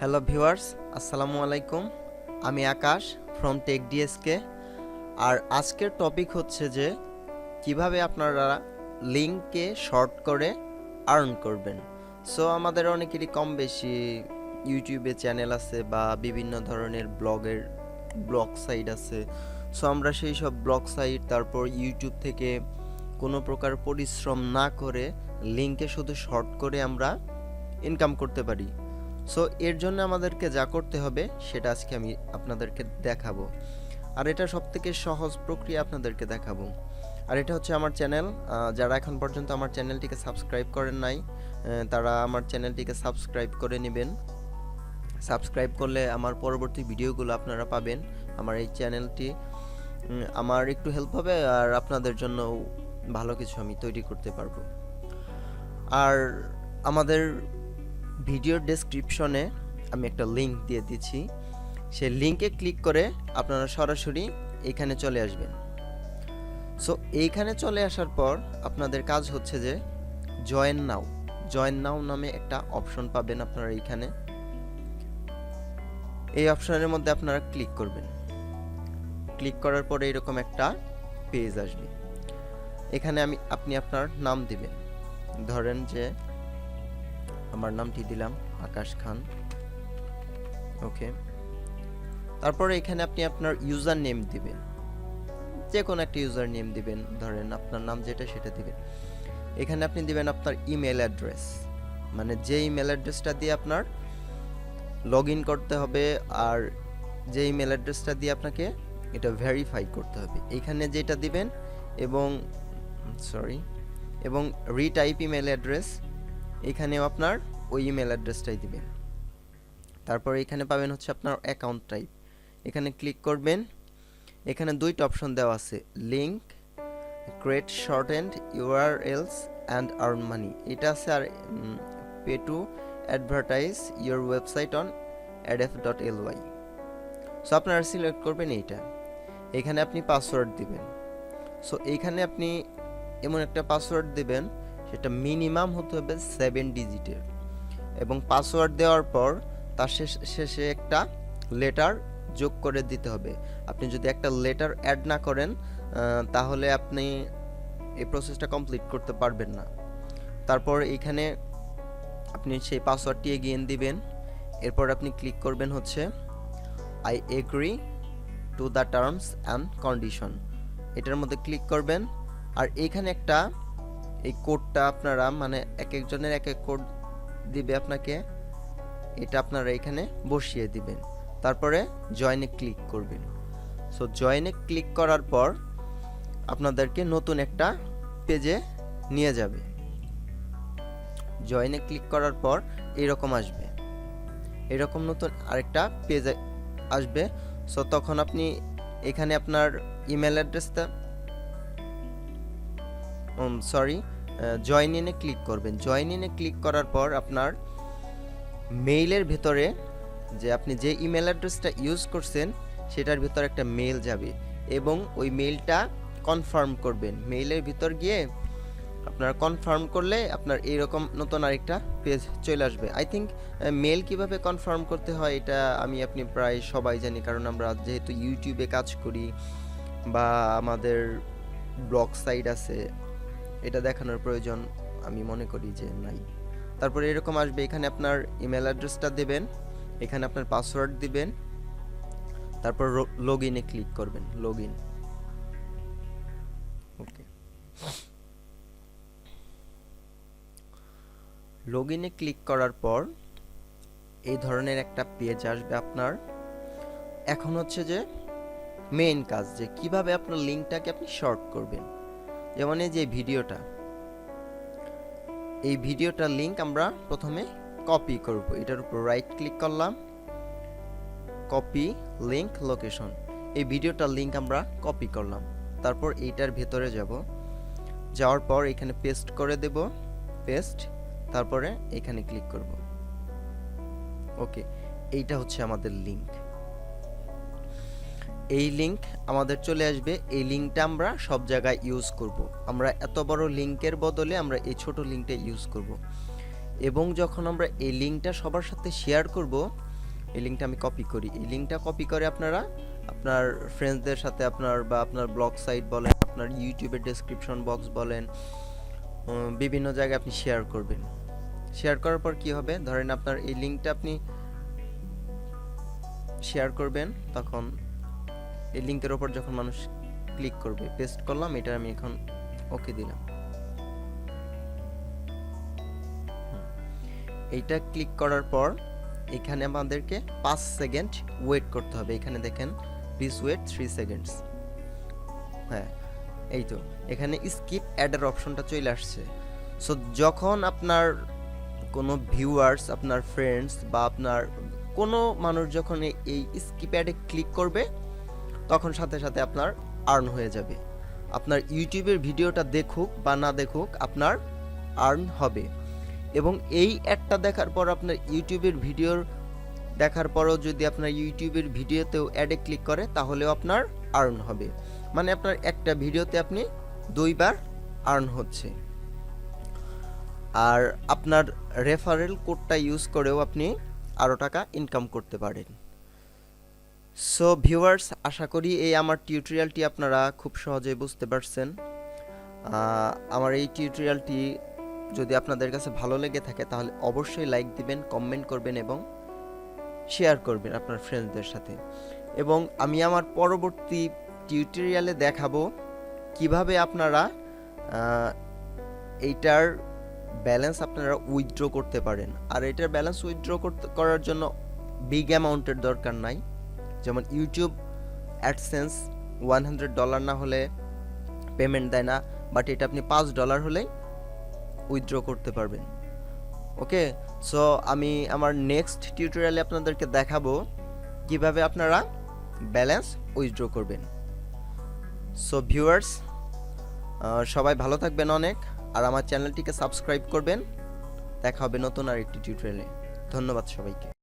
Hello viewers আসসালামু আলাইকুম আমি আকাশ ফ্রম টেক ডিএসকে আর আজকের টপিক হচ্ছে যে, কীভাবে আপনারা লিঙ্ককে শর্ট করে আর্ন করবেন। সো আমাদের অনেকেরই কম বেশি ইউটিউবে চ্যানেল আছে বা বিভিন্ন ধরনের ব্লগের ব্লগ সাইট আছে। সো আমরা সেই সব ব্লগ সাইট তারপর ইউটিউব থেকে কোনো প্রকার পরিশ্রম না করে লিঙ্কে শুধু শর্ট করে আমরা ইনকাম করতে পারি। সো এর জন্য আমাদেরকে যা করতে হবে, সেটা আজকে আমি আপনাদেরকে দেখাবো। আর এটা সব থেকে সহজ প্রক্রিয়া আপনাদেরকে দেখাবো। আর এটা হচ্ছে আমার চ্যানেল। যারা এখন পর্যন্ত আমার চ্যানেলটিকে সাবস্ক্রাইব করেন নাই তারা আমার চ্যানেলটিকে সাবস্ক্রাইব করে নেবেন। সাবস্ক্রাইব করলে আমার পরবর্তী ভিডিওগুলো আপনারা পাবেন আমার এই চ্যানেলটি। আমার একটু হেল্প হবে আর আপনাদের জন্য ভালো কিছু আমি তৈরি করতে পারব। আর আমাদের ভিডিওর ডেসক্রিপশনে আমি একটা লিংক দিয়ে দিচ্ছি। সেই লিংকে ক্লিক করে আপনারা সরাসরি এখানে চলে আসবেন। সো এইখানে চলে আসার পর আপনাদের কাজ হচ্ছে যে জয়েন নাও জয়েন নাও নামে একটা অপশন পাবেন আপনারা এইখানে। এই অপশনের মধ্যে আপনারা ক্লিক করবেন। ক্লিক করার পরে এরকম একটা পেজ আসবে। এখানে আমি, আপনি আপনার নাম দিবেন। ধরেন যে আমার নামটি দিলাম, আকাশ খান। ওকে। তারপরে এখানে আপনি আপনার ইউজার নেম দিবেন। যে কোনো একটা ইউজার নেম দিবেন, ধরেন আপনার নাম যেটা সেটা দিবেন। এখানে আপনি দিবেন আপনার ইমেল অ্যাড্রেস মানে যে ইমেল অ্যাড্রেসটা দিয়ে আপনার লগ ইন করতে হবে আর যে ইমেল অ্যাড্রেসটা দিয়ে আপনাকে এটা ভেরিফাই করতে হবে। এখানে যেটা দিবেন এবং সরি এবং রিটাইপ ইমেল অ্যাড্রেস এখানেও আপনার ওই ইমেল অ্যাড্রেসটাই দিবেন। তারপর এখানে পাবেন হচ্ছে আপনার অ্যাকাউন্ট টাইপ এখানে ক্লিক করবেন। এখানে দুইটা অপশন দেওয়া আছে। Link create short and URLs and earn money এটা আছে আর pay to advertise your website on adf dot L Y so আপনারা সিলেক্ট করবেন এইটা। এখানে আপনি পাসওয়ার্ড দিবেন। সো এইখানে আপনি এমন একটা পাসওয়ার্ড দিবেন সেটা মিনিমাম হতে হবে সেভেন ডিজিটের এবং পাসওয়ার্ড দেওয়ার পর তার শেষ- একটা লেটার যোগ করে দিতে হবে। আপনি যদি একটা লেটার অ্যাড না করেন তাহলে আপনি এই প্রসেসটা কমপ্লিট করতে পারবেন না। তারপর এইখানে আপনি সেই পাসওয়ার্ডটি এগিয়ে দিবেন। এরপর আপনি ক্লিক করবেন হচ্ছে I agree to the terms and condition এটার মধ্যে ক্লিক করবেন। আর এইখানে একটা এই কোডটা আপনারা মানে এক একজনের এক এক কোড দিবে আপনাকে। এটা আপনারা এখানে বসিয়ে দিবেন। তারপরে জয়েনে ক্লিক করবেন। সো জয়েনে ক্লিক করার পর আপনাদেরকে নতুন একটা পেজে নিয়ে যাবে। জয়েনে ক্লিক করার পর এরকম আসবে। এরকম নতুন আরেকটা পেজ আসবে। সো তখন আপনি এখানে আপনার ইমেল অ্যাড্রেসটা সরি জয়েন ইনে ক্লিক করবেন। জয়েন ইনে ক্লিক করার পর আপনার মেইলের ভেতরে যে আপনি যে ইমেল অ্যাড্রেসটা ইউজ করছেন, সেটার ভিতরে একটা মেইল যাবে এবং ওই মেইলটা কনফার্ম করবেন। মেইলের ভিতর গিয়ে আপনারা কনফার্ম করলে আপনার এইরকম নতুন আরেকটা পেজ চলে আসবে। আই থিঙ্ক মেল কীভাবে কনফার্ম করতে হয়, এটা আমি আপনি প্রায় সবাই জানি, কারণ আমরা যেহেতু ইউটিউবে কাজ করি বা আমাদের ব্লগ সাইট আছে এটা দেখানোর প্রয়োজন, আমি মনে করি যে নাই। তারপরে এরকম আসবে, এখানে আপনার ইমেল অ্যাড্রেসটা দেবেন, এখানে আপনার পাসওয়ার্ড দিবেন, তারপর লগ ইনে ক্লিক করবেন লগ ইন ওকে লগ ইনে ক্লিক করার পর এই ধরনের একটা পেজ আসবে আপনার। এখন হচ্ছে যে মেইন কাজ, যে কীভাবে আপনার লিঙ্কটাকে আপনি শর্ট করবেন। যেমন এই যে ভিডিওটা, এই ভিডিওটার লিংক আমরা প্রথমে কপি করব। এটার উপর রাইট ক্লিক করলাম কপি লিংক লোকেশন এই ভিডিওটার লিংক আমরা কপি করলাম। তারপর এইটার ভেতরে যাব। যাওয়ার পর এখানে পেস্ট করে দেব পেস্ট তারপরে এখানে ক্লিক করব। ওকে এইটা হচ্ছে আমাদের লিংক এই লিংক আমাদের চলে আসবে। এই লিংকটা আমরা সব জায়গায় ইউজ করব। আমরা এত বড় লিংকের বদলে আমরা এই ছোট লিঙ্কটা ইউজ করব। এবং যখন আমরা এই লিঙ্কটা সবার সাথে শেয়ার করব, এই লিঙ্কটা আমি কপি করি। এই লিঙ্কটা কপি করে আপনারা আপনার ফ্রেন্ডসদের সাথে আপনার বা আপনার ব্লগ সাইট বলেন, আপনার ইউটিউবের ডেসক্রিপশন বক্স বলেন বিভিন্ন জায়গায় আপনি শেয়ার করবেন। শেয়ার করার পর কি হবে? ধরেন আপনার এই লিঙ্কটা আপনি শেয়ার করবেন, তখন এই লিঙ্কের ওপর যখন মানুষ ক্লিক করবে পেস্ট করলাম, এটা আমি এখন ওকে দিলাম। এইটা ক্লিক করার পর এখানে আমাদেরকে পাঁচ সেকেন্ড ওয়েট করতে হবে। এখানে দেখেন প্লিজ ওয়েট থ্রি সেকেন্ডস হ্যাঁ এই তো। এখানে স্কিপ অ্যাডের অপশনটা চলে আসছে। সো যখন আপনার কোনো ভিউয়ার্স আপনার ফ্রেন্ডস বা আপনার কোনো মানুষ যখন এই- স্কিপ অ্যাডে ক্লিক করবে তখন সাথে সাথে আপনার আর্ন হয়ে যাবে। আপনার ইউটিউবের ভিডিওটা দেখুক বা না দেখুক, আপনার আর্ন হবে। এবং এই অ্যাডটা দেখার পর আপনার ইউটিউবের ভিডিওর দেখার পরও যদি আপনার ইউটিউবের ভিডিওতেও অ্যাডে ক্লিক করে, তাহলেও আপনার আর্ন হবে। মানে আপনার একটা ভিডিওতে আপনি দুইবার আর্ন হচ্ছে। আর আপনার রেফারেল কোডটা ইউজ করেও আপনি আরও টাকা ইনকাম করতে পারেন। সো ভিউয়ার্স আশা করি এই আমার টিউটোরিয়ালটি আপনারা খুব সহজেই বুঝতে পারছেন। আমার এই টিউটোরিয়ালটি যদি আপনাদের কাছে ভালো লেগে থাকে, তাহলে অবশ্যই লাইক দিবেন কমেন্ট করবেন এবং শেয়ার করবেন আপনার ফ্রেন্ডসদের সাথে। এবং আমি আমার পরবর্তী টিউটোরিয়ালে দেখাবো কীভাবে আপনারা এইটার ব্যালেন্স আপনারা উইথড্র করতে পারেন। আর এটার ব্যালেন্স উইথড্র করতে, করার জন্য বিগ অ্যামাউন্টের দরকার নাই। যেমন YouTube AdSense one hundred dollar না হলে পেমেন্ট দেয় না বাট এটা আপনি পাঁচ ডলার হলেই উইথড্র করতে পারবেন। ওকে সো আমি আমার নেক্সট টিউটোরিয়ালে আপনাদেরকে দেখাবো কীভাবে আপনারা ব্যালেন্স উইথড্র করবেন। সো ভিউয়ার্স সবাই ভালো থাকবেন অনেক, আর আমার চ্যানেলটিকে সাবস্ক্রাইব করবেন। দেখা হবে নতুন আর একটি টিউটোরিয়ালে ধন্যবাদ সবাইকে।